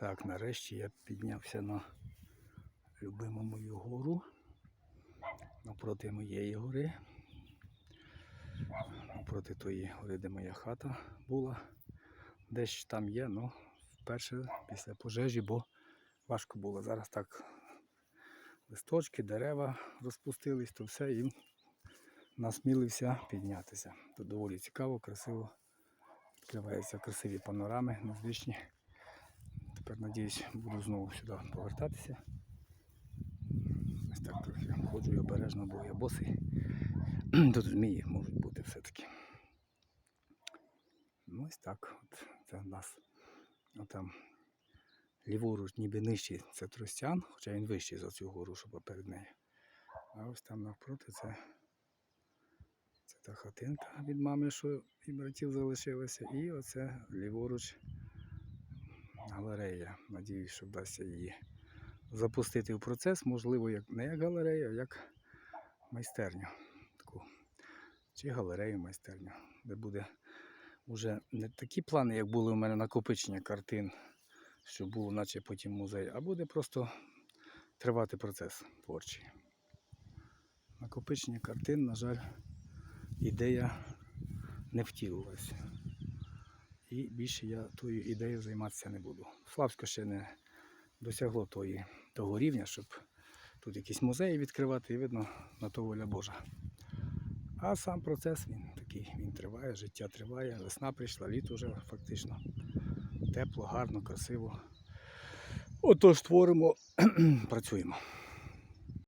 Так, нарешті я піднявся на любиму мою гору. Напроти моєї гори. Напроти тої гори, де моя хата була. Десь там є, ну вперше після пожежі, бо важко було. Зараз так листочки, дерева розпустились, то все і насмілився піднятися. Тут доволі цікаво, красиво. Відкриваються красиві панорами незвичні. Тепер, надіюсь, буду знову сюди повертатися. Ось так трохи ходжу і обережно, бо я босий. Тут змії можуть бути все-таки. Ну ось так. От це в нас отам ліворуч, ніби нижчий це Тростян, хоча він вищий за цю гору, що перед нею. А ось там навпроти це, це та хатинка від мами, що і братів залишилася. І оце ліворуч галерея. Надіюсь, що вдасться її запустити в процес, можливо, як, не як галерея, а як майстерню. Таку. Чи галерею майстерню, де буде вже не такі плани, як були у мене накопичення картин, що було, наче потім музей, а буде просто тривати процес творчий. Накопичення картин, на жаль, ідея не втілилася. І більше я тою ідеєю займатися не буду. Славсько ще не досягло тої, того рівня, щоб тут якісь музеї відкривати, і видно, на то воля Божа. А сам процес він такий, він триває, життя триває, весна прийшла, літо вже фактично. Тепло, гарно, красиво. Отож творимо, працюємо.